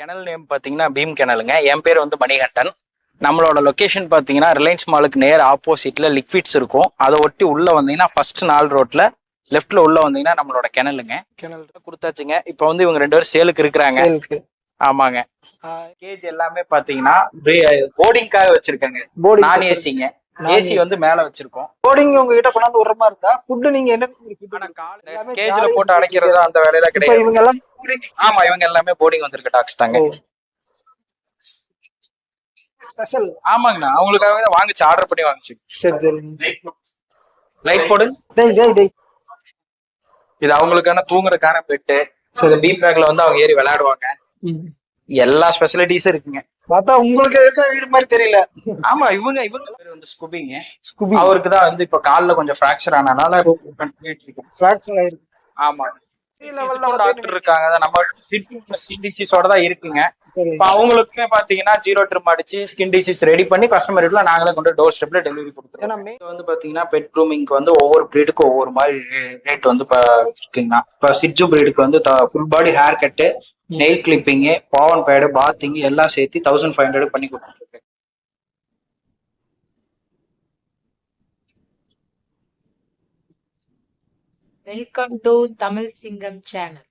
Kennel name பார்த்தீங்கன்னா பீம் கெனலுங்க என் பேர் வந்து மணிகண்டன். நம்மளோட லொகேஷன் பார்த்தீங்கன்னா ரிலையன்ஸ் மாலுக்கு நேர் ஆப்போசிட்ல லிக்விட்ஸ் இருக்கும். அதை ஒட்டி உள்ள வந்தீங்கன்னா ஃபர்ஸ்ட் நாள் ரோட்ல லெஃப்ட்ல உள்ள வந்தீங்கன்னா நம்மளோட கிணலுங்க கிணல் கொடுத்தாச்சுங்க. இப்போ வந்து இவங்க ரெண்டு பேரும் சேலுக்கு இருக்கிறாங்க. ஆமாங்க. கேஜ் எல்லாமே பாத்தீங்கன்னா போர்டிங்காக வச்சிருக்காங்க. நான் ஏசிங்க ஏசி வந்து மேல வச்சிருக்கோம். போர்டிங் உங்ககிட்ட கொண்டாந்து விடுற மாதிரி இருந்தா ஃபுட் நீங்க என்ன கேஜ்ல போட்டு அடைக்கிறது அந்த இப்ப கிடையாது. இவங்க எல்லாம் ஆமா இவங்க எல்லாமே போர்டிங் வந்திருக்க டாக்ஸ் தாங்க. ஸ்பெஷல் ஆமாங்கண்ணா. அவங்களுக்காக தான் வாங்கிச்சு ஆர்டர் பண்ணி வாங்கிச்சு. சரி சரி. லைட் போடு. டேய் டேய் டேய். இது அவங்களுக்கான தூங்குறதுக்கான பெட்டு சரி. பீம் பேக்ல வந்து அவங்க ஏறி விளையாடுவாங்க. எல்லா ஸ்பெசிலிட்டிஸும் இருக்குங்க. பார்த்தா உங்களுக்கு இருக்கிற வீடு மாதிரி தெரியல. ஆமா இவங்க இவங்க வந்து ஸ்கூபிங்க ஸ்கூபி அவருக்கு தான் வந்து இப்ப கால்ல கொஞ்சம் ஃபிராக்சர் ஆனனால ஃபிராக்ஷன் ஆயிருக்கு. ஆமா. டாக்டர் இருக்காங்க நம்ம ஸ்கின் டிசீஸோட தான் இருக்குங்க. இப்ப அவங்களுக்குமே பாத்தீங்கன்னா ஜீரோ ட்ரிம் அடிச்சு ஸ்கின் டிசீஸ் ரெடி பண்ணி கஸ்டமர் வீட்ல நாங்களே கொண்டு டோர் ஸ்டெப்ல டெலிவரி கொடுத்துருவோம். ஏன்னா வந்து பாத்தீங்கன்னா பெட் க்ரூமிங்க்கு வந்து ஒவ்வொரு பிரீடுக்கும் ஒவ்வொரு மாதிரி ரேட் வந்து இப்ப இருக்குங்கண்ணா. இப்ப சிட்ஜு பிரீடுக்கு வந்து full body hair cut nail clipping பாவன் pad bathing எல்லாம் சேர்த்து தௌசண்ட் ஃபைவ் ஹண்ட்ரட் பண்ணி கொடுத்துருக்கேன் வெல்கம் டு தமிழ் சிங்கம் சேனல்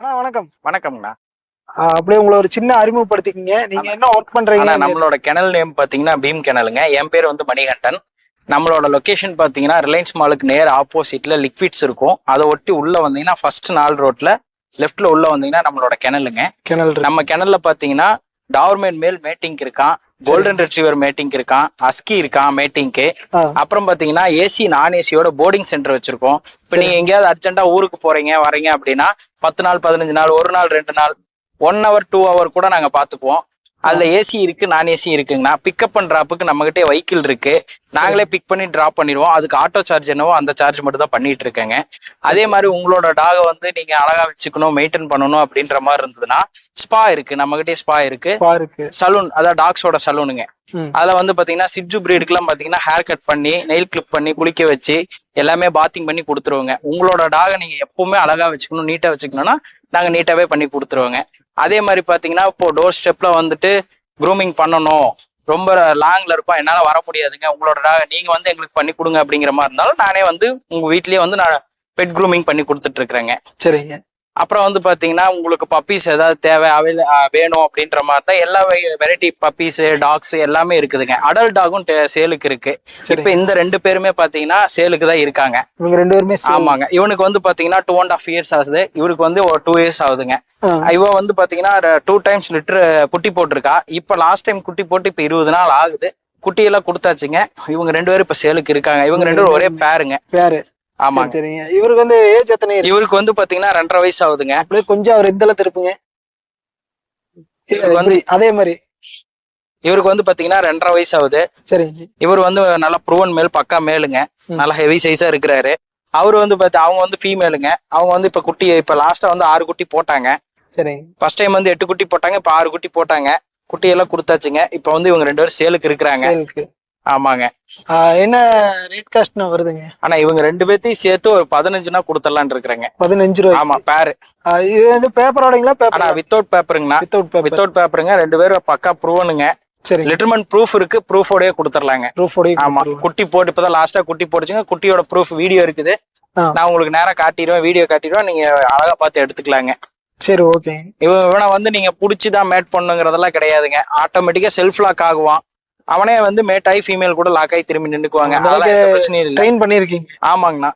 அண்ணா வணக்கம். வணக்கம்ண்ணா. அப்படியே உங்களை ஒரு சின்ன அறிமுகப்படுத்திக்கிங்க. நீங்க என்ன ஒர்க் பண்றீங்க? நம்மளோட கெனல் நேம் பாத்தீங்கன்னா பீம் கெனலுங்க என் பேர் வந்து மணிகண்டன். நம்மளோட லொகேஷன் பாத்தீங்கன்னா ரிலையன்ஸ் மாலுக்கு நேர் ஆப்போசிட்ல லிக்விட்ஸ் இருக்கும். அதை ஒட்டி உள்ள வந்தீங்கன்னா ஃபர்ஸ்ட் நாள் ரோட்ல லெஃப்ட்ல உள்ள வந்தீங்கன்னா நம்மளோட கிணலுங்க கிணல். நம்ம கிணல்ல பாத்தீங்கன்னா டார்மேன் மேல் மேட்டிங் இருக்கான். கோல்டன் ரெட்ரீவர் மேட்டிங் இருக்கான். அஸ்கி இருக்கான் மேட்டிங்க்கு அப்புறம் பாத்தீங்கன்னா ஏசி நான் ஏசியோட போர்டிங் சென்டர் வச்சிருக்கோம். இப்ப நீங்க எங்கேயாவது அர்ஜென்ட்டா ஊருக்கு போறீங்க வரீங்க அப்படின்னா பத்து நாள் பதினஞ்சு நாள் ஒரு நாள் ரெண்டு நாள் ஒன் ஹவர் டூ ஹவர் கூட நாங்க பாத்துக்குவோம் அதுல ஏசி இருக்கு நான் ஏசி இருக்குங்கண்ணா. பிக்கப் அண்ட் டிராப்புக்கு நம்ம கிட்டே வெஹிக்கிள் இருக்கு. நாங்களே பிக் பண்ணி டிராப் பண்ணிடுவோம். அதுக்கு ஆட்டோ சார்ஜ் என்னவோ அந்த சார்ஜ் மட்டும் தான் பண்ணிட்டு இருக்கேங்க. அதே மாதிரி உங்களோட டாகை வந்து நீங்க அழகா வச்சுக்கணும் மெயின்டைன் பண்ணணும் அப்படின்ற மாதிரி இருந்ததுன்னா ஸ்பா இருக்கு. நம்ம கிட்டே ஸ்பா இருக்கு. ஸ்பா இருக்கு சலூன் அதாவது டாக்ஸோட சலூனுங்க. அதுல வந்து பாத்தீங்கன்னா சிட்ஜு பிரீடுக்குலாம் பாத்தீங்கன்னா ஹேர் கட் பண்ணி நெயில் கிளிப் பண்ணி குளிக்க வச்சு எல்லாமே பாத்திங் பண்ணி கொடுத்துருவோங்க. உங்களோட டாகை நீங்க எப்பவுமே அழகா வச்சுக்கணும் நீட்டா வச்சுக்கணும்னா நாங்க நீட்டாவே பண்ணி கொடுத்துருவோங்க. அதே மாதிரி பார்த்தீங்கன்னா இப்போ டோர் ஸ்டெப்ல வந்துட்டு க்ரூமிங் பண்ணணும். ரொம்ப லாங்ல இருக்கும் என்னால் வர முடியாதுங்க. உங்களோட நீங்கள் நீங்க வந்து எங்களுக்கு பண்ணி கொடுங்க அப்படிங்கிற மாதிரி இருந்தாலும் நானே வந்து உங்க வீட்லயே வந்து நான் பெட் க்ரூமிங் பண்ணி கொடுத்துட்டு இருக்கிறேங்க. சரிங்க. அப்புறம் வந்து பாத்தீங்கன்னா உங்களுக்கு பப்பீஸ் ஏதாவது தேவை அவைல வேணும் அப்படின்ற மாதிரி தான் எல்லா வெரைட்டி பப்பீஸ் டாக்ஸ் எல்லாமே இருக்குதுங்க. அடல்ட் டாகும் சேலுக்கு இருக்கு. இப்ப இந்த ரெண்டு பேருமே பாத்தீங்கன்னா சேலுக்கு தான் இருக்காங்க. இவங்க ரெண்டு பேருமே. ஆமாங்க. இவனுக்கு வந்து பாத்தீங்கன்னா டூ அண்ட் ஆஃப் இயர்ஸ் ஆகுது. இவருக்கு வந்து ஒரு டூ இயர்ஸ் ஆகுதுங்க. இவ வந்து பாத்தீங்கன்னா டூ டைம்ஸ் லிட்டர் குட்டி போட்டிருக்கா. இப்ப லாஸ்ட் டைம் குட்டி போட்டு இப்ப இருபது நாள் ஆகுது. குட்டியெல்லாம் கொடுத்தாச்சுங்க. இவங்க ரெண்டு பேரும் இப்ப சேலுக்கு இருக்காங்க. இவங்க ரெண்டு பேரும் ஒரே பேருங்க பேரு சரி, ஆமாங்க சரிங்க. இவருக்கு வந்து ஏஜ் எத்தனை இவருக்கு வந்து பாத்தீங்கன்னா ரெண்டரை வயசு ஆகுதுங்க. அப்படியே கொஞ்சம் அவர் இருப்புங்க? இவருக்கு வந்து- அதே மாதிரி. இவருக்கு வந்து பாத்தீங்கன்னா ரெண்டரை வயசு ஆகுது. சரிங்க இவர் வந்து நல்லா ப்ரூவன் மேல் பக்கா மேலுங்க. நல்லா ஹெவி சைஸா இருக்கிறாரு. அவர் வந்து பார்த்து அவங்க வந்து ஃபீமேலுங்க அவங்க வந்து இப்ப குட்டி இப்ப லாஸ்டா வந்து ஆறு குட்டி போட்டாங்க. சரிங்க ஃபர்ஸ்ட் டைம் வந்து எட்டு குட்டி போட்டாங்க இப்ப ஆறு குட்டி போட்டாங்க. குட்டி எல்லாம் கொடுத்தாச்சுங்க. இப்ப வந்து இவங்க ரெண்டு பேரும் சேலுக்கு இருக்கிறாங்க. ஆமாங்க. என்ன ரேட் காஸ்ட்னா வருதுங்க? ஆனா இவங்க ரெண்டு பேர்த்தையும் சேர்த்து ஒரு பதினஞ்சுனா கொடுத்துடலான்னு இருக்கிறாங்க. பதினஞ்சு ரூபாய் ஆமா பேரு. இது வந்து பேப்பரோடங்களா ஆனா பேப்பர் வித்தவுட் பேப்பருங்கண்ணா வித்தவுட் பேப்பர் வித்தவுட் பேப்பருங்க ரெண்டு பேரும் பக்கா ப்ரூவனுங்க சரிங்க. லிட்டர்மெண்ட் ப்ரூஃப் இருக்கு ப்ரூஃபோடய கொடுத்துடலாங்க. ரூஃபோடய ஆமா குட்டி போட்டு இப்பதான் லாஸ்டா குட்டி போட்டுச்சுங்க. குட்டியோட ப்ரூஃப் வீடியோ இருக்குது. நான் உங்களுக்கு நேரா காட்டிடுவேன் வீடியோ காட்டிடுவேன். நீங்க அழகா பார்த்து எடுத்துக்கலாங்க. சரி ஓகேங்க இவன் இவனை வந்து நீங்க புடிச்சு தான் மேட் பண்ணுங்கிறதெல்லாம் கிடையாதுங்க. ஆட்டோமேட்டிக்கா செல்ஃப் லாக் ஆகுவான். அவனே வந்து மேட் ஆகி ஃபீமேல் கூட லாக் ஆகி திரும்பி இல்லை. ட்ரெயின் பண்ணிருக்கீங்க. ஆமாங்கண்ணா.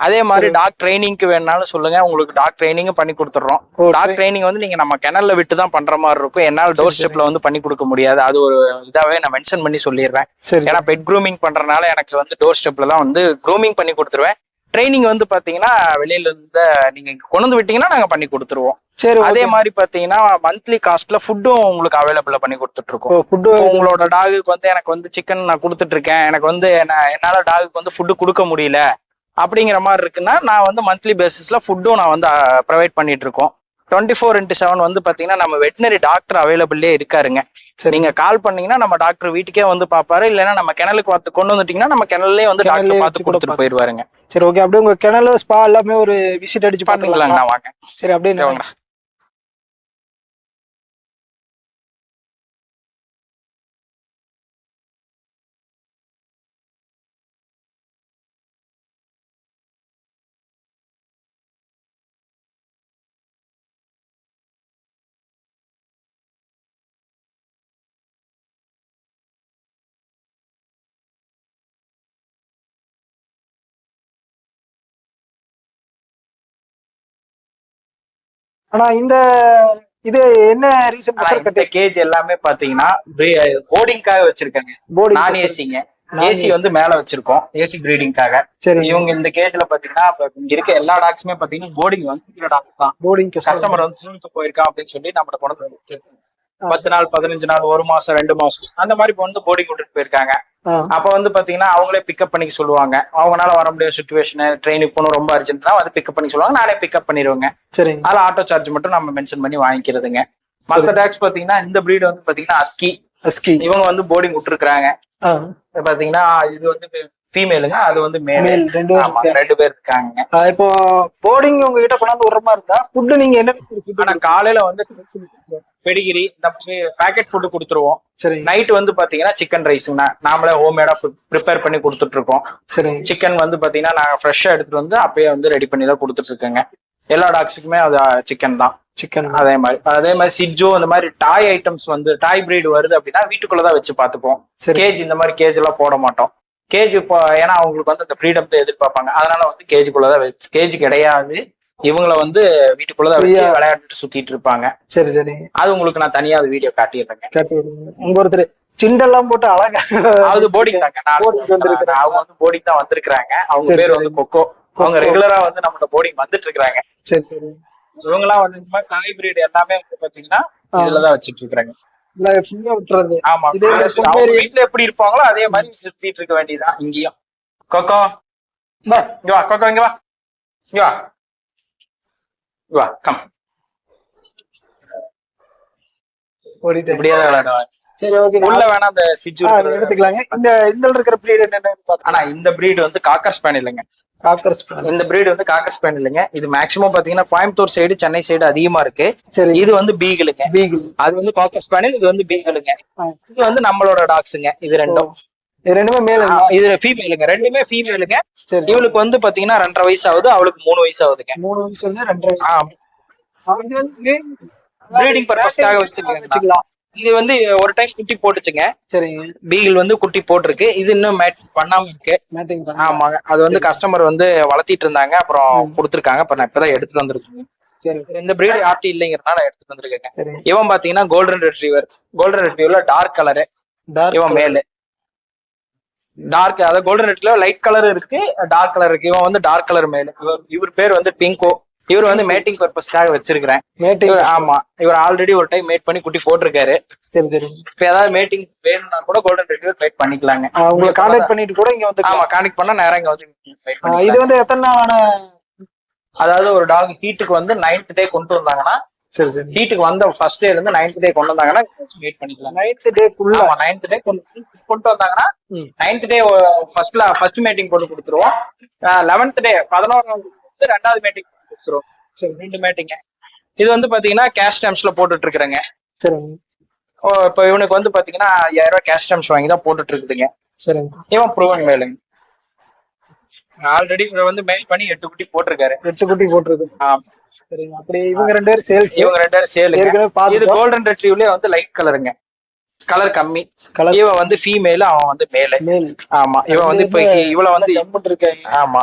அதே மாதிரி. டாக் ட்ரைனிங்க்கு வேணாலும் சொல்லுங்க. உங்களுக்கு டாக் ட்ரைனிங்கும் பண்ணி கொடுத்துட்றோம் டாக் ட்ரைனிங் வந்து நீங்க நம்ம கிணல்ல விட்டு தான் பண்ற மாதிரி இருக்கும். என்னால் டோர் ஸ்டெப்ல வந்து பண்ணி கொடுக்க முடியாது. அது ஒரு இதாவே நான் மென்ஷன் பண்ணி சொல்லிடுறேன். ஏன்னா பெட் க்ரூமிங் பண்றதுனால எனக்கு வந்து டோர் ஸ்டெப்ல தான் வந்து க்ரூமிங் பண்ணி கொடுத்துருவேன். ட்ரைனிங் வந்து பாத்தீங்கன்னா வெளியில இருந்து நீங்க கொண்டு விட்டீங்கன்னா நாங்க பண்ணி கொடுத்துருவோம். சரி அதே மாதிரி பாத்தீங்கன்னா மந்த்லி காஸ்ட்ல ஃபுட்டும் உங்களுக்கு அவைலபிளா பண்ணி கொடுத்துட்டு இருக்கோம் ஃபுட்டு உங்களோட டாகுக்கு வந்து எனக்கு வந்து சிக்கன் நான் கொடுத்துட்டு இருக்கேன் எனக்கு வந்து என்ன- என்னால டாகுக்கு வந்து ஃபுட்டு கொடுக்க முடியல. அப்படிங்கிற மாதிரி இருக்குன்னா நான் வந்து மந்த்லி பேசிஸ்ல ஃபுட்டும் நான் வந்து ப்ரொவைட் பண்ணிட்டு இருக்கோம் டுவெண்ட்டி ஃபோர் இன்ட்டு செவன் வந்து பாத்தீங்கன்னா நம்ம வெட்டினரி டாக்டர் அவைலபிளே இருக்காருங்க. சரி. நீங்க கால் பண்ணீங்கன்னா நம்ம டாக்டர் வீட்டுக்கே வந்து பாப்பாரு. இல்லைன்னா நம்ம கிணலுக்கு பார்த்து கொண்டு வந்துட்டீங்கன்னா நம்ம கிணல்லே வந்து டாக்டர் பார்த்து கூட கொடுத்துட்டு போயிருவாருங்க. சரி ஓகே அப்படியே உங்க கிணறு ஸ்பா எல்லாமே ஒரு விசிட் அடிச்சு பாத்துக்கலாங்க பாத்துக்கலாங்கண்ணா வாங்க. சரி அப்படியே ஆனா இந்த இது என்ன ரீசன் இந்த கேஜ் எல்லாமே பாத்தீங்கன்னா போர்டிங்காக வச்சிருக்காங்க. நான் போர்டிங் ஏசிங்க ஏசி வந்து மேல வச்சிருக்கோம். ஏசி பிரீடிங்காக சரி. இவங்க இந்த கேஜ்ல பாத்தீங்கன்னா இங்க இருக்க எல்லா டாக்ஸுமே பாத்தீங்கன்னா போர்டிங் வந்து டாக்ஸ் தான். போர்டிங் கஸ்டமர் வந்து போயிருக்கான் அப்படின்னு சொல்லி நம்மள கொண்டு பத்து நாள் பதினஞ்சு நாள் ஒரு மாசம் ரெண்டு மாசம். அந்த மாதிரி இப்ப வந்து போர்டிங் விட்டுட்டு போயிருக்காங்க அப்ப வந்து பாத்தீங்கன்னா அவங்களே பிக்கப் பண்ணிக்க சொல்லுவாங்க. அவங்களால வர முடியாத சுச்சுவேஷன் ட்ரெயினுக்கு போகணும் ரொம்ப அர்ஜென்ட்னா வந்து பிக்கப் பண்ணி சொல்லுவாங்க. நானே பிக்கப் பண்ணிடுவேங்க. சரிங்க. அதுல ஆட்டோ சார்ஜ் மட்டும் நம்ம மென்ஷன் பண்ணி வாங்கிக்கிறதுங்க. மத்த டாக்ஸ் பாத்தீங்கன்னா இந்த breed வந்து பாத்தீங்கன்னா அஸ்கி அஸ்கி இவங்க வந்து போர்டிங் விட்டுருக்காங்க பாத்தீங்கன்னா இது வந்து ஃபீமேலுங்க அது வந்து மேல் ரெண்டு. ரெண்டு பேர் இருக்காங்க. இப்போ போர்டிங் உங்ககிட்ட கொண்டாந்து விடுற மாதிரி இருந்தா ஃபுட் நீங்க என்ன ஆனா காலையில வந்து பெடிகிரி இந்த பேக்கெட் ஃபுட்டு கொடுத்துருவோம். சரிங்க நைட் வந்து பாத்தீங்கன்னா சிக்கன் ரைஸ்ங்கண்ணா நாமளே ஹோம்மேடா ப்ரிப்பேர் பண்ணி கொடுத்துட்டு இருக்கோம் சரிங்க சிக்கன் வந்து பாத்தீங்கன்னா நாங்க ஃப்ரெஷ்ஷா எடுத்துட்டு வந்து அப்பயே வந்து ரெடி பண்ணி தான் கொடுத்துட்டு இருக்கேங்க எல்லா டாக்ஸுக்குமே அது சிக்கன் தான். சிக்கன் அதே மாதிரி அதே மாதிரி சிஜோ இந்த மாதிரி டாய் ஐட்டம்ஸ் வந்து டாய் பிரீடு வருது அப்படின்னா வீட்டுக்குள்ளதான் வச்சு பார்த்துப்போம். சரி. கேஜ் இந்த மாதிரி கேஜ் எல்லாம் போட மாட்டோம். கேஜ் இப்போ ஏன்னா அவங்களுக்கு வந்து அந்த ஃப்ரீடம் எதிர்பார்ப்பாங்க. அதனால வந்து கேஜுக்குள்ளதான் வச்சு கேஜ் கிடையாது. இவங்கள வந்து வீட்டுக்குள்ளதான் வச்சு. விளையாடிட்டு சுத்திட்டு இருப்பாங்க. சரி சரி. அது உங்களுக்கு நான் தனியா அது வீடியோ காட்டிடுறேங்க. கேட்டு விடுங்க. உங்க ஒருத்தர் சிண்டெல்லாம் போட்டு அழகா அது போர்டிங் தாங்க. அவங்க வந்து போர்டிங் தான் வந்திருக்கிறாங்க. அவங்க பேர். வந்து கொக்கோ. அவங்க. ரெகுலரா வந்து நம்மளோட போர்டிங் வந்துட்டு இருக்காங்க சரி சரி. இவங்க எல்லாம் வந்து டாய் பிரீடு எல்லாமே வந்து பாத்தீங்கன்னா. இதுலதான் வச்சுட்டு இருக்காங்க ஆமா. வீட்டுல எப்படி இருப்பாங்களோ அதே மாதிரி சுத்திட்டு இருக்க வேண்டியதுதான் இங்கேயும். கொக்கோ. இங்க வா கொக்கோ இங்க வா. இங்க வா. வா கம் ஓடிட்டு இப்படியே விளையாடுவாங்க சரி ஓகே உள்ள வேணா அந்த சிச்சு எடுத்துக்கலாங்க இந்த இந்த இருக்கிற பிரீட் என்னன்னு ஆனா இந்த breed வந்து காக்கர் ஸ்பேன் இல்லைங்க காக்கர் இந்த breed வந்து காக்கர் ஸ்பேன் இல்லைங்க இது மேக்சிமம் பாத்தீங்கன்னா கோயம்புத்தூர் சைடு சென்னை சைடு அதிகமா இருக்கு சரி இது வந்து பீகிளுங்க பீகிள் அது வந்து காக்கர் ஸ்பேனில் இது வந்து பீகிளுங்க இது வந்து நம்மளோட டாக்ஸுங்க இது ரெண்டும் ரெண்டுமே மேல ஆ, இது ஃபீமேலுங்க ரெண்டுமே ஃபீமேலுங்க சரி இவளுக்கு வந்து பாத்தீங்கன்னா ரெண்டரை வயசு ஆகுது அவளுக்கு மூணு வயசு ஆகுதுங்க. மூணு வயசு வந்து ரெண்டரை Breeding purpose-க்காக வச்சிருக்காங்க. இது வந்து ஒரு டைம் குட்டி போட்டுச்சுங்க. சரிங்க. பீகிள் வந்து குட்டி போட்டிருக்கு. இது இன்னும் மேட் பண்ணாம இருக்கு. மேட்டிங் ஆமாங்க. அது வந்து கஸ்டமர் வந்து வளர்த்திட்டு இருந்தாங்க. அப்புறம் கொடுத்துருக்காங்க. அப்புறம் நான் இப்பதான் எடுத்துட்டு வந்திருக்கேன். சரி. இந்த பிரீட் ஆட்டி இல்லைங்கிறதுனால எடுத்துட்டு வந்திருக்கேங்க. சரி. இவன் பாத்தீங்கன்னா கோல்டன் ரெட்ரீவர் கோல்டன் ரெட்ரீவர்ல டார்க் கலரு இவன் மேலு டார்க் அதாவது கோல்டன் ரெட்ல லைட் கலர் இருக்கு டார்க் கலர் இருக்கு. இவன் வந்து டார்க் கலர் மேலு இவர் பேர் வந்து பிங்கோ இவர் வந்து மேட்டிங் பர்பஸ்க்காக வச்சிருக்கிறேன். மேட்டிங் ஆமா. இவர் ஆல்ரெடி ஒரு டைம் மேட் பண்ணி குட்டி போட்டிருக்காரு. சரி சரி. இப்ப ஏதாவது மீட்டிங் வேணும்னா கூட கோல்டன் ரெட்ரீவர் வெயிட் பண்ணிக்கலாங்க. உங்களை கான்டாக்ட் பண்ணிட்டு கூட இங்க வந்து ஆமா கான்டெக்ட் பண்ணா நேரா இங்க வந்து இது. வந்து எத்தனை நாளான அதாவது ஒரு டாக் ஹீட்டுக்கு வந்து நைன்த் டே கொண்டு வந்தாங்கன்னா சரி சரி. ஹீட்டுக்கு வந்த ஃபர்ஸ்ட் டேல இருந்து நைன்த் டே கொண்டு வந்தாங்கன்னா வெயிட் பண்ணிக்கலாம். நைன்த் டேக்குள்ள நைன்த் டே கொண்டு கொண்டு வந்தாங்கன்னா. நைன்த் டே ஃபர்ஸ்ட்ல ஃபர்ஸ்ட் மீட்டிங் போட்டு கொடுத்துருவோம். லெவன்த் டே பதினோராவது வந்து ரெண்டாவது மீட்டிங் கொடுத்துருவோம். சரி ரெண்டு மீட்டிங்க இது வந்து பாத்தீங்கன்னா கேஷ் டைம்ஸ்ல போட்டுட்டு இருக்கிறேங்க சரிங்க. ஓ, இப்போ இவனுக்கு வந்து பாத்தீங்கன்னா ஐயாயிரம் ரூபாய் கேஷ் டைம்ஸ் வாங்கி தான் போட்டுட்டு இருக்குதுங்க சரிங்க. இவன் ப்ரூவன் மேலுங்க ஆல்ரெடி வந்து மெயில் பண்ணி எட்டு குட்டி போட்டிருக்காரு. எட்டு குட்டி போட்டுருக்கு. ஆமா. சரிங்க. அப்படி இவங்க ரெண்டு பேரும் சேல் இவங்க ரெண்டு பேரும் ஏற்கனவே இது கோல்டன் ரெட்ரீவ்லயே வந்து லைட் கலருங்க கலர் கம்மி. கலர் இவன் வந்து ஃபீமேல் அவன் வந்து மேல ஆமா. இவன் வந்து இப்ப இவள வந்து இருக்காங்க ஆமா.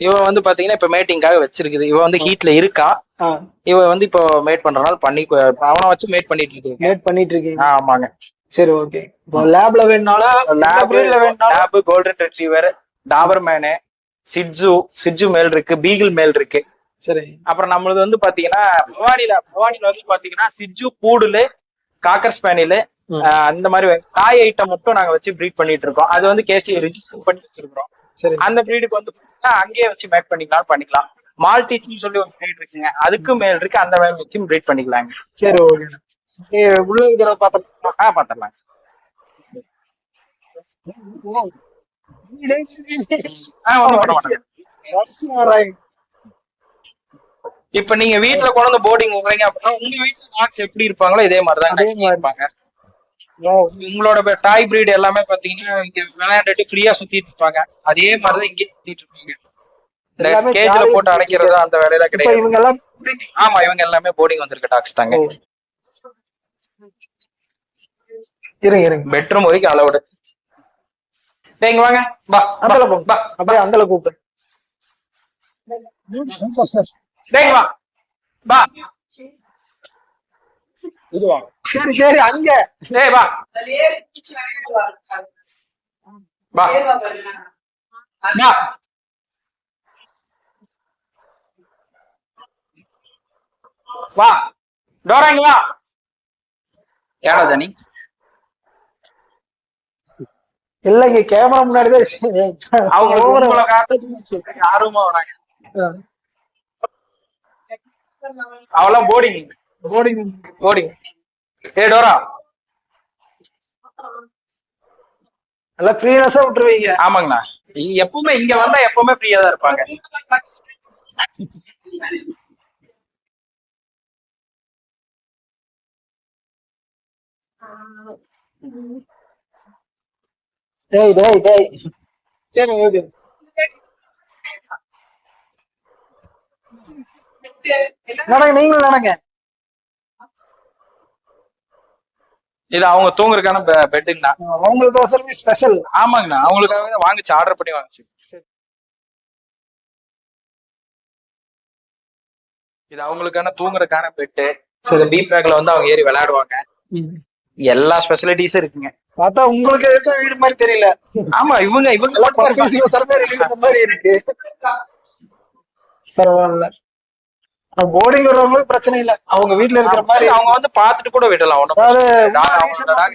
இவன் வந்து பாத்தீங்கன்னா இப்ப மேட்டிங்காக வச்சிருக்குது. இவன் வந்து ஹீட்ல இருக்கா? ஆ. இவன் வந்து இப்போ மேட் பண்றனால பண்ணி அவனை வச்சு மேட் பண்ணிட்டு இருக்கு மேட் பண்ணிட்டு இருக்கீங்க ஆமாங்க. சரி ஓகே லேப்ல வேணும்னாலும் lab lab golden retriever Doberman shih tzu shih tzu male இருக்கு பீகிள் மேல் இருக்கு சரி. அப்புறம் நம்மளது வந்து பாத்தீங்கன்னா பவானில பவானில வந்து பாத்தீங்கன்னா சிட்ஜு பூடுலு காக்கர் ஸ்பேனிலு. அந்த மாதிரி காய் ஐட்டம் மட்டும் நாங்க வச்சு ப்ரீட் பண்ணிட்டு இருக்கோம். அது வந்து கேசி ரெஜிஸ்டர் பண்ணி வச்சிருக்கோம் சரி. அந்த ப்ரீடுக்கு வந்து அங்கேயே வச்சு மேக் பண்ணிக்கலாம் பண்ணிக்கலாம். மால்டின்னு சொல்லி ஒரு ப்ரீட் இருக்குங்க. அதுக்கும் மேல் இருக்கு. அந்த மேல் வச்சு ப்ரீட் பண்ணிக்கலாங்க. சரி ஓகே உள்ள இருக்கிறத ஆ பாத்திரலாம் ஆ மாட்டாங்க. இப்ப நீங்க வீட்டுல குழந்தை போர்டிங் விடுறீங்க அப்படின்னா உங்க வீட்டுல எப்படி இருப்பாங்களோ இதே மாதிரிதான் இருப்பாங்க உங்களோட டாய் பிரீட் எல்லாமே பாத்தீங்கன்னா இங்க விளையாண்டுட்டு ஃப்ரீயா சுத்திட்டு இருப்பாங்க. அதே மாதிரிதான் இங்கே சுத்திட்டு இருப்பாங்க. கேஜ்ல போட்டு அடைக்கிறது அந்த வேலையில கிடையாது. இவங்க எல்லாம் ஆமா இவங்க எல்லாமே போர்டிங் வந்திருக்க டாக்ஸ் தாங்க. இருங்க இருங்க. பெட்ரூம் வரைக்கும் அலவுடு இங்க வாங்க. பா அந்தல போங்க. பா அப்படியே அந்தல கூப்பிடு. டேய் வா. பா. இது வா சரி சரி அங்க. டேய் வா. வா. வா. வா. டோரா இங்க வா. ஏடா தனி? இல்ல இங்க கேமரா முன்னாடிதான் அவங்க over உங்களை காட்டு ஆர்வமா வராங்க. அவெல்லாம் போர்டிங் போர்டிங் போர்டிங் ஏ டோரா. நல்லா ஃப்ரீனஸா விட்டுருவீங்க. ஆமாங்கண்ணா. இ- எப்பவுமே இங்க வந்தா எப்பவுமே ஃப்ரீயா தான் இருப்பாங்க. டேய் டேய் டேய். சரி ஓகே. நடங்க நீங்களும் நடங்க. இது அவங்க தூங்குறதுக்கான பெட்டுங்கண்ணா அவங்களுக்கு அவசரமே ஸ்பெஷல் ஆமாங்கண்ணா. அவங்களுக்காக வாங்கிச்சு ஆர்டர் பண்ணி வாங்கிச்சு. இது அவங்களுக்கான தூங்குறதுக்கான பெட்டு சரி பீப் பேக்ல வந்து அவங்க ஏறி விளையாடுவாங்க. எல்லா ஸ்பெசிலிட்டிஸும் இருக்குங்க. பார்த்தா உங்களுக்கு இருக்க வீடு மாதிரி தெரியல. ஆமா இவங்க இவங்க மாதிரி இருக்கு. பரவாயில்ல. போர்டிங் வர்றவங்களுக்கு பிரச்சனை இல்ல. அவங்க வீட்ல இருக்கிற மாதிரி அவங்க வந்து பாத்துட்டு கூட விடலாம் ஒன்றும்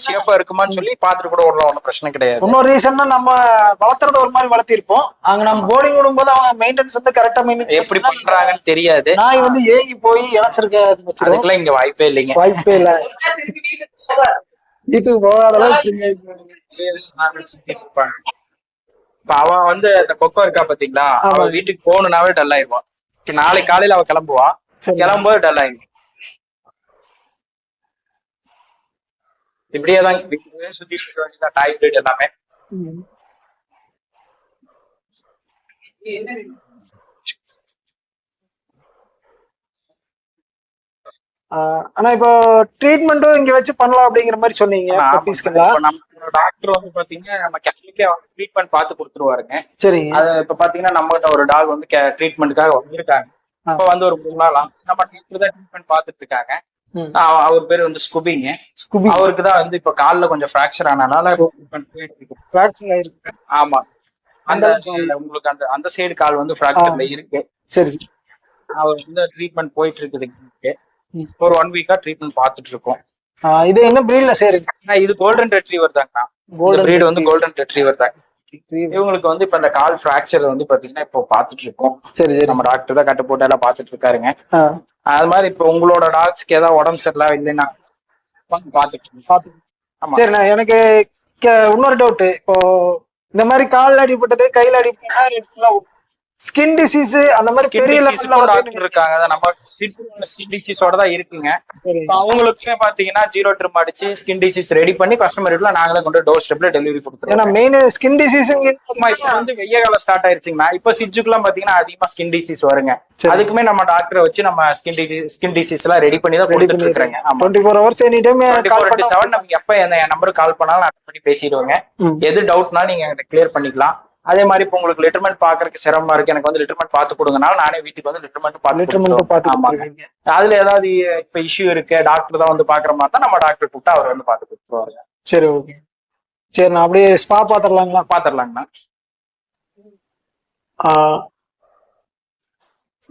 சேஃபா இருக்குமான்னு சொல்லி பாத்துட்டு கூட விடலாம் ஒன்றும் பிரச்சனை கிடையாது. இன்னொரு ரீசன்னா நம்ம வளர்த்துறது ஒரு மாதிரி வளர்த்திருப்போம். அங்க நம்ம போர்டிங் விடும்போது அவங்க மெயின்டெனன்ஸ் வந்து கரெக்டா மெயின்டைன் எப்படி பண்றாங்கன்னு தெரியாது. நாய் வந்து ஏங்கி போய் இழைச்சிருக்க அதுக்கெல்லாம் இங்க வாய்ப்பே இல்லைங்க. வாய்ப்பே இல்ல. வீட்டுக்கு போகாத அளவுக்கு இப்ப அவன் வந்து அந்த கொக்கோ இருக்கா பாத்தீங்களா. அவன் வீட்டுக்கு போகணும்னாவே டல் ஆயிடுவான். இப்ப நாளைக்கு காலையில அவ கிளம்புவா. கிளம்பும்போது டல் ஆயிடும் இப்படியே தான் சுத்திட்டு இருக்க வேண்டியதான் டாய் பிரீட் எல்லாமே. ஆனா இப்போ ட்ரீட்மெண்ட்டும் இங்க வச்சு பண்ணலாம் அப்படிங்கிற மாதிரி சொன்னீங்க டாக்டர் வந்து பாத்தீங்கன்னா நம்ம கிளினிக்கே ட்ரீட்மெண்ட் பார்த்து கொடுத்துருவாருங்க. சரிங்க. அது இப்ப பாத்தீங்கன்னா நம்ம கிட்ட ஒரு டாக் வந்து ட்ரீட்மெண்ட்டுக்காக வந்திருக்காங்க. ஆ. இப்ப வந்து ஒரு மூணு நாளா நம்ம டாக்டர் தான் ட்ரீட்மெண்ட் பார்த்துட்டு இருக்காங்க. அவர் பேர் வந்து ஸ்குபிங்க. ஸ்கூபி அவருக்கு தான் வந்து இப்ப கால்ல கொஞ்சம் ஃபிராக்சர் ஆனனால. ஃபிராக்சர் ஆயிருக்கு. ஆமா. அந்த உங்களுக்கு அந்த அந்த சைடு கால் வந்து ஃபிராக்சர்ல இருக்கு. சரி சரி. அவர் வந்து ட்ரீட்மெண்ட் போயிட்டு இருக்குது. ஒரு ஒன் வீக்கா ட்ரீட்மெண்ட் பார்த்துட்டு இருக்கோம். இது என்ன பிரீட்ல சேருங்க இது கோல்டன் ரெட்ரீவர் தாங்கண்ணா. Golden breed வந்து கோல்டன் ரெட்ரீவர் தான். இவங்களுக்கு வந்து இப்ப இந்த கால் ஃபிராக்சர் வந்து பாத்தீங்கன்னா இப்போ பார்த்துட்டு இருக்கோம். சரி நம்ம டாக்டர் தான் கட்டு போட்டு எல்லாம் பார்த்துட்டு இருக்காருங்க. அது மாதிரி இப்போ உங்களோட டாக்ஸ்க்கு ஏதாவது உடம்பு சரியில்லை இல்லைன்னா வந்து பார்த்துட்டு இருக்கோம். பாத்து ஆமா. சரிண்ணா எனக்கு இன்னொரு டவுட் இப்போ இந்த மாதிரி கால்ல அடிபட்டது கையில அடிபட்டா ஸ்கின் டிசீஸ் அந்த மாதிரி பெரிய டாக்டர் இருக்காங்க. நம்ம ஸ்கின் டிசீஸோட தான் இருக்குங்க. அவங்களுக்குமே பாத்தீங்கன்னா ஜீரோ ட்ரிம் அடிச்சு ஸ்கின் டிசீஸ் ரெடி பண்ணி கஸ்டமர் வீட்டுல நாங்களே கொண்டு டோர் ஸ்டெப்ல டெலிவரி ஏன்னா கொடுத்துருவோம் மெயின் ஸ்கின் டிசீஸ் வந்து வெய்ய காலம் ஸ்டார்ட் ஆயிருச்சுங்களா? இப்ப சிஜுக்குலாம் பாத்தீங்கன்னா அதிகமா ஸ்கின் டிசீஸ் வருங்க. அதுக்குமே நம்ம டாக்டரை வச்சு நம்ம ஸ்கின் ஸ்கின் டிசீஸ் எல்லாம் ரெடி பண்ணி தான் கொடுத்துட்டு இருக்கிறேங்க. ஆமா. Twenty four hours any time twenty seven நமக்கு எப்ப எந்த நம்பருக்கு கால் பண்ணாலும் நான் பண்ணி பேசிடுவேங்க. எது டவுட்னாலும் நீங்க கிளியர் பண்ணிக்கலாம். அதே மாதிரி இப்போ உங்களுக்கு லெட்டர்மெண்ட் பாக்குறதுக்கு சிரமமா இருக்கு. எனக்கு வந்து லெட்டர்மெண்ட் பார்த்து கொடுங்கனாலும் நானே வீட்டுக்கு வந்து லெட்டர்மெண்ட் பார்த்து லிட்டர்மெண்ட். பார்த்து அதுல ஏதாவது இப்ப இஷ்யூ இருக்கு டாக்டர் தான் வந்து பாக்குற மாதிரி தான் நம்ம டாக்டர் கூப்பிட்டு அவர் வந்து பார்த்து கொடுத்துருவாங்க சரி ஓகே சரி நான் அப்படியே ஸ்பா பாத்துடலாங்களா பாத்துடலாங்கண்ணா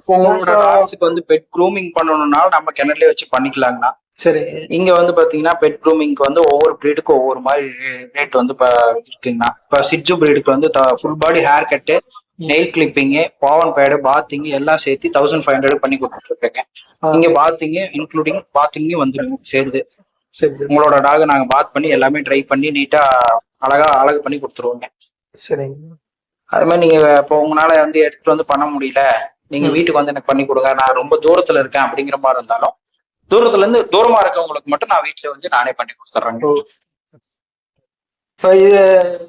உங்களோட வந்து பெட் க்ரூமிங் பண்ணணும்னாலும் நம்ம கிணறுலயே வச்சு பண்ணிக்கலாங்கண்ணா. சரி. இங்க வந்து பாத்தீங்கன்னா பெட் க்ரூமிங்க்கு வந்து ஒவ்வொரு பிரீடுக்கும் ஒவ்வொரு மாதிரி ரேட் வந்து இப்ப இருக்குங்கண்ணா. இப்ப சிட்ஜு பிரீடுக்கு வந்து full body hair cut nail clipping பாவன் pad bathing எல்லாம் சேர்த்து தௌசண்ட் ஃபைவ் ஹண்ட்ரட் பண்ணி கொடுத்துட்டு இருக்கேங்க. இங்க பாத்திங் இன்க்ளூடிங் பாத்திங்கும் வந்துருங்க சேர்ந்து. சரி உங்களோட டாக் நாங்க பாத் பண்ணி எல்லாமே ட்ரை பண்ணி நீட்டா அழகா அழகு பண்ணி கொடுத்துருவோங்க. சரிங்க. அது மாதிரி நீங்க இப்போ உங்களால வந்து எடுத்துட்டு வந்து பண்ண முடியல. நீங்க. வீட்டுக்கு வந்து எனக்கு பண்ணி கொடுங்க. நான் ரொம்ப தூரத்துல இருக்கேன் அப்படிங்கிற மாதிரி இருந்தாலும் தூரத்துல இருந்து தூரமா இருக்கவங்களுக்கு மட்டும் நான் வீட்டுல வந்து நானே பண்ணி கொடுத்துட்றேங்க இப்போ இது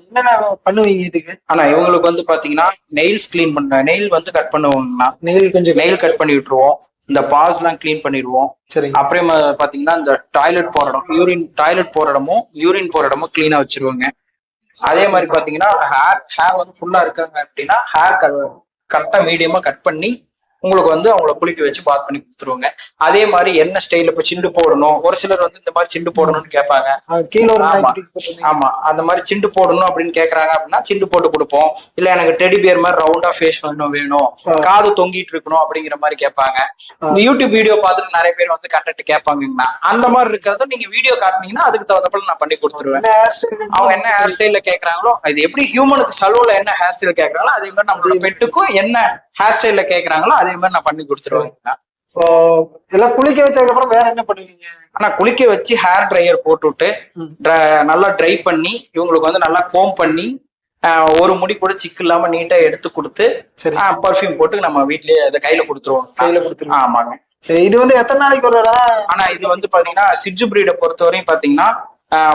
என்னென்ன பண்ணுவீங்க இதுக்கு? ஆனா இவங்களுக்கு வந்து பாத்தீங்கன்னா நெயில்ஸ் க்ளீன் பண்ண நெயில் வந்து கட் பண்ணுவோம்னா நெயில் கொஞ்சம் நெயில் கட் பண்ணி விட்டுருவோம். இந்த பாஸ் எல்லாம் க்ளீன் பண்ணிடுவோம். சரிங்க. அப்புறமா பாத்தீங்கன்னா இந்த டாய்லெட் போற இடம் யூரின் டாய்லெட் போற இடமும் யூரின் போற இடமும் க்ளீனா வச்சிருவாங்க. அதே மாதிரி பாத்தீங்கன்னா ஹேர் ஹேர் வந்து ஃபுல்லா இருக்காங்க அப்படின்னா ஹேர் கரெக்டா மீடியமா கட் பண்ணி உங்களுக்கு வந்து அவங்கள குளிக்க வச்சு பாத் பண்ணி கொடுத்துருவாங்க. அதே மாதிரி என்ன ஸ்டைல இப்ப சிண்டு போடணும்? ஒரு சிலர் வந்து இந்த மாதிரி சிண்டு போடணும்னு கேட்பாங்க. ஆமா. அந்த மாதிரி சிண்டு போடணும் அப்படின்னு கேக்குறாங்க அப்படின்னா சிண்டு போட்டு கொடுப்போம். இல்ல எனக்கு டெடி பியர் மாதிரி ரவுண்டா ஃபேஸ் வேணும். வேணும். காது தொங்கிட்டு இருக்கணும் அப்படிங்கிற மாதிரி கேட்பாங்க. யூடியூப் வீடியோ பார்த்துட்டு நிறைய பேர் வந்து கண்டக்ட் கேட்பாங்கண்ணா அந்த மாதிரி இருக்கிறத நீங்க வீடியோ காட்டுனீங்கன்னா அதுக்கு தகுந்தப்பல நான் பண்ணி கொடுத்துருவேன். அவங்க என்ன ஹேர் ஸ்டைல்ல கேக்குறாங்களோ இது எப்படி ஹியூமனுக்கு சலூன்ல என்ன ஹேர் ஸ்டைல் கேக்குறாங்களோ அதே மாதிரி நம்மளோட பெட்டுக்கும் என்ன ஹேர் ஸ்டைல்ல கேக்குறாங்களோ அதே மாதிரி நான் பண்ணி கொடுத்துருவேன். இப்போ எல்லாம் குளிக்க வச்சதுக்கு அப்புறம் வேற என்ன பண்ணுவீங்க? ஆனா குளிக்க வச்சு ஹேர் ட்ரையர் போட்டு விட்டு ம். dry- நல்லா ட்ரை பண்ணி இவங்களுக்கு வந்து நல்லா கோம் பண்ணி ஒரு முடி கூட சிக்கு இல்லாம நீட்டா எடுத்து கொடுத்து பர்ஃப்யூம் போட்டு நம்ம வீட்லயே அதை கையில கொடுத்துருவோம். கையில கொடுத்துருங்க ஆமாங்க. இது வந்து எத்தனை நாளைக்கு ஒரு ஆனா இது வந்து பாத்தீங்கன்னா சிட்ஜு பிரீடை பொறுத்தவரையும் பாத்தீங்கன்னா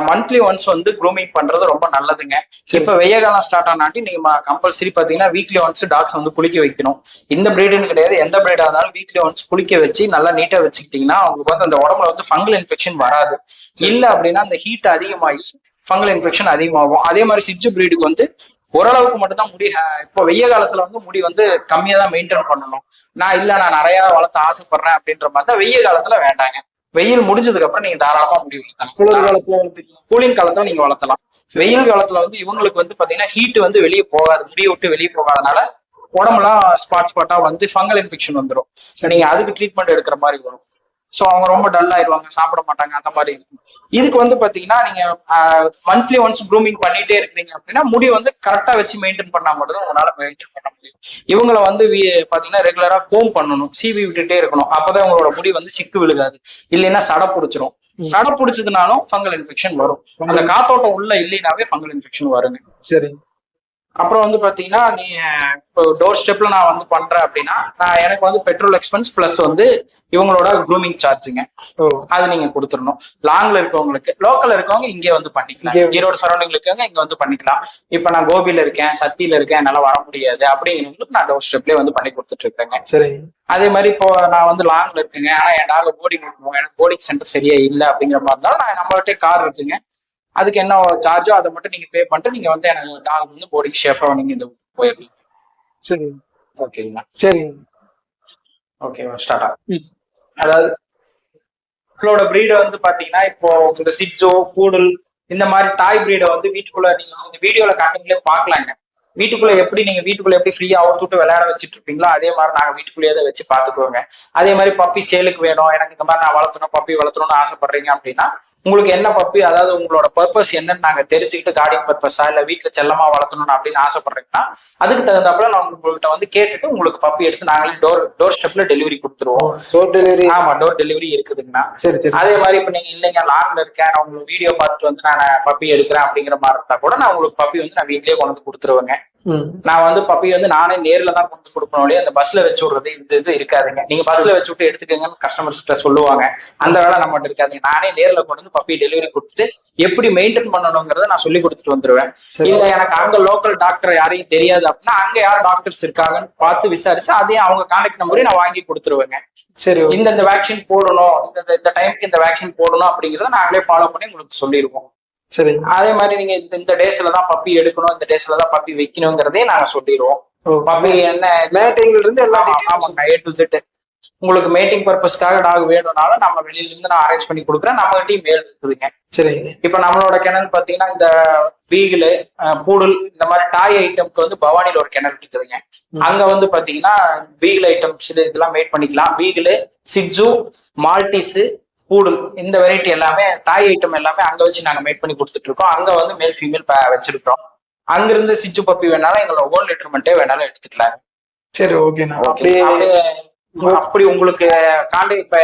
மந்த்லி ஒன்ஸ் வந்து க்ரூமிங் பண்றது ரொம்ப நல்லதுங்க. இப்ப வெய்ய காலம் ஸ்டார்ட் ஆனாட்டி நீங்க கம்பல்சரி பாத்தீங்கன்னா வீக்லி ஒன்ஸ் டாக்ஸ் வந்து குளிக்க வைக்கணும். இந்த பிரீடுன்னு கிடையாது எந்த பிரீடா இருந்தாலும் வீக்லி ஒன்ஸ் குளிக்க வச்சு நல்லா நீட்டா வச்சுக்கிட்டீங்கன்னா அவங்களுக்கு வந்து அந்த உடம்புல வந்து ஃபங்கல் இன்ஃபெக்ஷன் வராது. இல்ல அப்படின்னா அந்த ஹீட் அதிகமாகி ஃபங்கல் இன்ஃபெக்ஷன் அதிகமாகும். அதே மாதிரி சிட்ஜு பிரீடுக்கு வந்து ஓரளவுக்கு மட்டும்தான் முடி இப்போ வெய்ய காலத்துல வந்து முடி வந்து கம்மியா தான் மெயின்டைன் பண்ணணும். நான் இல்ல நான் நிறைய வளர்த்த ஆசைப்படுறேன் அப்படின்ற மாதிரி தான் வெய்ய காலத்துல வேண்டாங்க. வெயில் முடிஞ்சதுக்கு அப்புறம் நீங்க தாராளமா முடி குளிர் வளர்த்தலாம் காலத்துல வளர்த்துக்கலாம் கூலிங் காலத்துல நீங்க வளர்த்தலாம். வெயில் காலத்துல வந்து இவங்களுக்கு வந்து பாத்தீங்கன்னா ஹீட் வந்து வெளியே போகாது முடிய விட்டு வெளியே போகாதனால உடம்புலாம் ஸ்பாட் ஸ்பாட்டா வந்து ஃபங்கல் இன்ஃபெக்ஷன் வந்துடும் நீங்க அதுக்கு ட்ரீட்மெண்ட் எடுக்கிற மாதிரி வரும். ஸோ அவங்க ரொம்ப டல் ஆயிடுவாங்க சாப்பிட மாட்டாங்க அந்த மாதிரி இருக்கும். இதுக்கு வந்து பாத்தீங்கன்னா நீங்க மந்த்லி ஒன்ஸ் க்ரூமிங் பண்ணிட்டே இருக்கிறீங்க அப்படின்னா முடி வந்து கரெக்டா வச்சு மெயின்டைன் பண்ணா மட்டும் தான் உங்களால மெயின்டைன் பண்ண முடியும். இவங்கள வந்து பாத்தீங்கன்னா ரெகுலரா கோம் பண்ணணும் சீவி விட்டுட்டே இருக்கணும். அப்பதான் உங்களோட முடி வந்து சிக்கு விழுகாது. இல்லைன்னா சடை பிடிச்சிரும். சடை பிடிச்சதுனாலும் ஃபங்கல் இன்ஃபெக்ஷன் வரும். அந்த காத்தோட்டம் உள்ள இல்லைனாவே ஃபங்கல் இன்ஃபெக்ஷன் வருங்க. சரி. அப்புறம் வந்து பாத்தீங்கன்னா நீ இப்போ டோர் ஸ்டெப்ல நான் வந்து பண்றேன் அப்படின்னா நான் எனக்கு வந்து பெட்ரோல் எக்ஸ்பென்ஸ் பிளஸ் வந்து இவங்களோட க்ரூமிங் சார்ஜுங்க ஓ. அது நீங்க கொடுத்துடணும். லாங்ல இருக்கவங்களுக்கு லோக்கல்ல இருக்கவங்க இங்கே வந்து பண்ணிக்கலாம். ஈரோடு சரௌண்டிங்ல இருக்கவங்க இங்க வந்து பண்ணிக்கலாம். இப்ப நான் கோபியில இருக்கேன் சத்தியில இருக்கேன் என்னால வர முடியாது அப்படிங்கிறவங்களுக்கு நான் டோர் ஸ்டெப்லயே வந்து பண்ணி கொடுத்துட்டு இருக்கேங்க. சரி. அதே மாதிரி இப்போ நான் வந்து லாங்ல இருக்குங்க ஆனா என் டாக் போர்டிங் எனக்கு போர்டிங் சென்டர் சரியா இல்லை அப்படிங்கிற மாதிரி இருந்தாலும் நான் நம்மள்ட்ட கார் இருக்குங்க. அதுக்கு என்ன சார்ஜோ அதை மட்டும் நீங்க பே பண்ணிட்டு நீங்க வந்து எனக்கு டாக் வந்து போர்டிங் ஷேஃபா நீங்க இந்த போயிடலாம் சரி. ஓகேங்களா சரி. ஓகே ஸ்டார்ட் ஆகும். அதாவது உங்களோட பிரீடை வந்து பாத்தீங்கன்னா இப்போ இந்த சிட்ஜோ பூடல் இந்த மாதிரி டாய் பிரீடை வந்து வீட்டுக்குள்ள நீங்க இந்த வீடியோல காட்டுங்களே பார்க்கலாங்க. வீட்டுக்குள்ள எப்படி நீங்க வீட்டுக்குள்ள எப்படி ஃப்ரீயா அவுட் விட்டு விளையாட வச்சுட்டு இருப்பீங்களோ அதே மாதிரி நாங்க வீட்டுக்குள்ளேயே தான் வச்சு பாத்துக்குவோங்க அதே மாதிரி பப்பி சேலுக்கு வேணும் எனக்கு இந்த மாதிரி நான் வளர்த்தணும் பப்பி வளர்த்தணும்னு ஆசைப்படுறீங்க அப்படின்னா உங்களுக்கு என்ன பப்பி அதாவது உங்களோட பர்பஸ் என்னன்னு நாங்க தெரிஞ்சுக்கிட்டு கார்டிங் பர்பஸா இல்ல வீட்டுல செல்லமா வளர்த்தணும்னு அப்படின்னு ஆசைப்படுறீங்கன்னா அதுக்கு தகுந்தாப்புல நான் உங்கள்கிட்ட வந்து கேட்டுட்டு உங்களுக்கு பப்பி எடுத்து நாங்களே டோர் டோர் ஸ்டெப்ல டெலிவரி கொடுத்துருவோம். டோர் டெலிவரி ஆமா டோர் டெலிவரி இருக்குதுங்கண்ணா. சரி சரி. அதே மாதிரி இப்ப நீங்க இல்லைங்க லாங்ல இருக்கேன் நான் உங்களுக்கு வீடியோ பார்த்துட்டு வந்து நான் பப்பி எடுக்கிறேன் அப்படிங்கிற மாதிரி இருந்தா கூட நான் உங்களுக்கு பப்பி வந்து நான் வீட்லயே கொண்டு வந்து கொடுத்துருவேங்க. நான் வந்து பப்பி வந்து நானே நேர்ல தான் கொண்டு ஒழிய அந்த பஸ்ல வச்சு விடுறது இந்த இது இருக்காதுங்க. நீங்க பஸ்ல வச்சு விட்டு எடுத்துக்கங்கன்னு கஸ்டமர்ஸ் கிட்ட சொல்லுவாங்க. அந்த வேலை நம்மகிட்ட இருக்காதுங்க நானே நேர்ல கொண்டு வந்து பப்பி டெலிவரி கொடுத்துட்டு எப்படி மெயின்டைன் பண்ணணுங்கிறத நான் சொல்லி கொடுத்துட்டு வந்துருவேன். இல்ல எனக்கு அங்க லோக்கல் டாக்டர் யாரையும் தெரியாது அப்படின்னா அங்க யார் டாக்டர்ஸ் இருக்காங்கன்னு பார்த்து விசாரிச்சு அதையும் அவங்க கான்டாக்ட் நம்பரையும் நான் வாங்கி கொடுத்துருவேங்க. சரி. இந்த இந்த வேக்சின் போடணும் இந்த இந்த டைம்க்கு இந்த வேக்சின் போடணும் அப்படிங்கறத நாங்களே ஃபாலோ பண்ணி உங்களுக்கு சொல்லிடுவோம் சரி அதே மாதிரி நீங்க இந்த டேஸ்ல தான் பப்பி எடுக்கணும் இந்த டேஸ்ல தான் பப்பி வைக்கணுங்கிறதே நாங்க சொல்லிடுவோம். பப்பி என்ன மேட்டிங்ல இருந்து எல்லா ஆமா, details ஆமாங்க ஏ டு செட் உங்களுக்கு மேட்டிங் பர்பஸ்க்காக டாக் வேணும்னாலும் நம்ம வெளியில இருந்து நான் அரேஞ்ச் பண்ணி கொடுக்குறேன் நம்ம கிட்டயும் மேல் இருக்குதுங்க. சரி. இப்ப நம்மளோட கிணல் பாத்தீங்கன்னா இந்த பீகிள் பூடல் இந்த மாதிரி டாய் ஐட்டம்க்கு வந்து பவானில ஒரு கிணறு இருக்குதுங்க. அங்க வந்து பாத்தீங்கன்னா பீகிள் ஐட்டம்ஸ் இதெல்லாம் மேட் பண்ணிக்கலாம். Beagle shih tzu Maltese poodle இந்த வெரைட்டி எல்லாமே டாய் ஐட்டம் எல்லாமே அங்க வச்சு நாங்க மேட் பண்ணி கொடுத்துட்டு இருக்கோம் அங்க வந்து மேல் ஃபீமேல் வச்சிருக்கோம் அங்கிருந்து சிச்சு பப்பி வேணாலும் எங்களோட ஓன் லிட்டர்மெண்ட்டே வேணாலும் எடுத்துக்கலாம். சரி ஓகேண்ணா ஓகே அப்படியே அப்படி உங்களுக்கு காண்டை இப்ப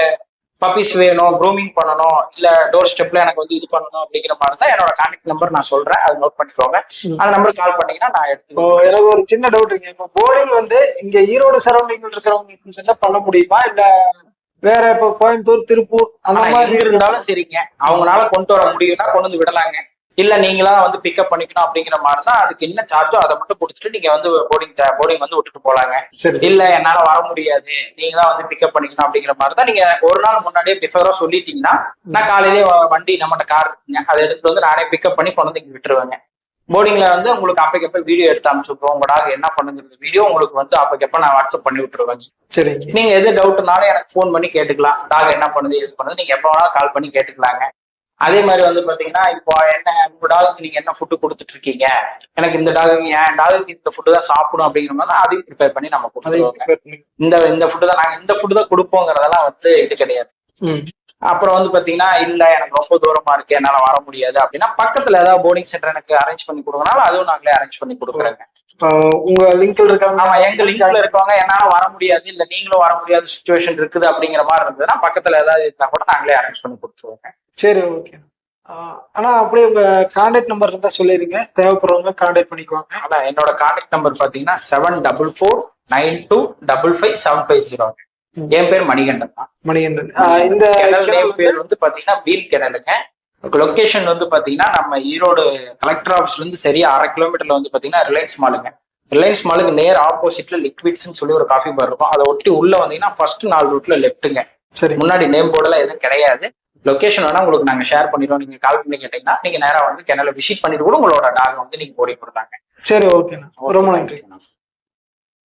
பப்பீஸ் வேணும் க்ரூமிங் பண்ணணும் இல்ல டோர் ஸ்டெப்ல எனக்கு வந்து இது பண்ணணும் அப்படிங்கிற மாதிரி தான் என்னோட கான்டாக்ட் நம்பர் நான் சொல்றேன். அதை நோட் பண்ணிக்கோங்க. அந்த நம்பருக்கு கால் பண்ணீங்கன்னா நான் இப்போ எடுத்து எனக்கு ஒரு சின்ன டவுட் இருக்கு. இப்போ போர்டிங் வந்து இங்க ஈரோடு சரௌண்டிங் இருக்கிறவங்களுக்கு மட்டும் பண்ண முடியுமா? இல்ல வேற இப்போ கோயம்புத்தூர் திருப்பூர் அந்த மாதிரி இருந்தாலும் சரிங்க. அவங்களால கொண்டு வர முடியும்னா கொண்டு வந்து விடலாங்க. இல்ல நீங்களா வந்து பிக்கப் பண்ணிக்கணும் அப்படிங்கிற மாதிரி தான் அதுக்கு என்ன சார்ஜோ அதை மட்டும் கொடுத்துட்டு நீங்க வந்து போர்டிங் போர்டிங் வந்து விட்டுட்டு போலாங்க. இல்ல என்னால வர முடியாது. நீங்க தான் வந்து பிக்கப் பண்ணிக்கணும் அப்படிங்கிற மாதிரி தான் நீங்க ஒரு நாள் முன்னாடியே பிஃபரா சொல்லிட்டீங்கன்னா நான் காலையிலேயே வண்டி நம்மகிட்ட கார் இருக்குங்க. அதை எடுத்துட்டு வந்து நானே பிக்கப் பண்ணி கொண்டு வந்து இங்க விட்டுருவேங்க. போர்டிங்ல வந்து உங்களுக்கு அப்பக்கப்ப வீடியோ எடுத்து அனுப்பிச்சுட்ருவோம் உங்க டாக் என்ன பண்ணுங்கிறது வீடியோ உங்களுக்கு வந்து அப்பக்கப்ப நான் வாட்ஸ்அப் பண்ணி விட்டுருவேங்க சரிங்க. நீங்க எது டவுட்னாலும் எனக்கு ஃபோன் பண்ணி கேட்டுக்கலாம். டாக் என்ன பண்ணுது எது பண்ணுது நீங்க எப்போ வேணாலும் கால் பண்ணி கேட்டுக்கலாங்க. அதே மாதிரி வந்து பாத்தீங்கன்னா இப்போ என்ன உங்க டாகுக்கு நீங்க என்ன ஃபுட்டு கொடுத்துட்டு இருக்கீங்க? எனக்கு இந்த டாகுக்கு என் டாகுக்கு இந்த ஃபுட்டு தான் சாப்பிடும் அப்படிங்கிற மாதிரி அதையும் ப்ரிப்பேர் பண்ணி நம்ம பண்ணி- இந்த இந்த ஃபுட்டு தான் நாங்க இந்த ஃபுட்டு தான் கொடுப்போங்கிறதெல்லாம் வந்து இது கிடையாது. ம். அப்புறம் வந்து பாத்தீங்கன்னா இல்ல எனக்கு ரொம்ப தூரமா இருக்கு என்னால வர முடியாது. அப்படின்னா பக்கத்துல ஏதாவது போர்டிங் சென்டர் எனக்கு அரேஞ்ச் பண்ணி கொடுங்கனாலும் அதுவும் நாங்களே அரேஞ்ச் பண்ணி கொடுக்குறோங்க. உங்க லிங்க்ல இருக்காங்க ஆமா எங்க லிங்க்ல இருக்கவங்க என்னால வர முடியாது இல்ல நீங்களும் வர முடியாத சுச்சுவேஷன் இருக்குது அப்படிங்கிற மாதிரி இருந்ததுன்னா பக்கத்துல ஏதாவது இருந்தா கூட நாங்களே அரேஞ்ச் பண்ணி கொடுத்துருவோங்க. சரி ஓகே ஆனா அப்படியே உங்க கான்டாக்ட் நம்பர் இருந்தா சொல்லிருங்க. தேவைப்படுறவங்க கான்டாக்ட் பண்ணிக்குவாங்க. ஆனா என்னோட கான்டாக்ட் நம்பர் பாத்தீங்கன்னா seven double four nine two double five seven five zero. என் பேர் மணிகண்டன் தான். மணிகண்டன். இந்த கெனல் பேர் வந்து பாத்தீங்கன்னா பீல் கெனலுங்க லொகேஷன் வந்து பாத்தீங்கன்னா நம்ம ஈரோடு கலெக்டர் ஆஃபீஸ்ல இருந்து சரியா அரை கிலோமீட்டர்ல வந்து பாத்தீங்கன்னா ரிலையன்ஸ் மாலுங்க ரிலையன்ஸ் மாலுக்கு நேர் ஆப்போசிட்ல லிக்விட்ஸ்னு சொல்லி ஒரு காஃபி பார் இருக்கும். அதை ஒட்டி உள்ள வந்தீங்கன்னா ஃபர்ஸ்ட் நாலு ரூட்ல லெஃப்ட்டுங்க சரி. முன்னாடி நேம் போர்டெல்லாம் எதுவும் கிடையாது. லொகேஷன் வேணா உங்களுக்கு நாங்க ஷேர் பண்ணிடுவோம் நீங்க கால் பண்ணி கேட்டீங்கன்னா நீங்க நேரா வந்து கிணல விசிட் பண்ணிட்டு கூட உங்களோட டாக் வந்து நீங்க ஓடி கொடுத்தாங்க சரி ஓகேண்ணா ரொம்ப நன்றி.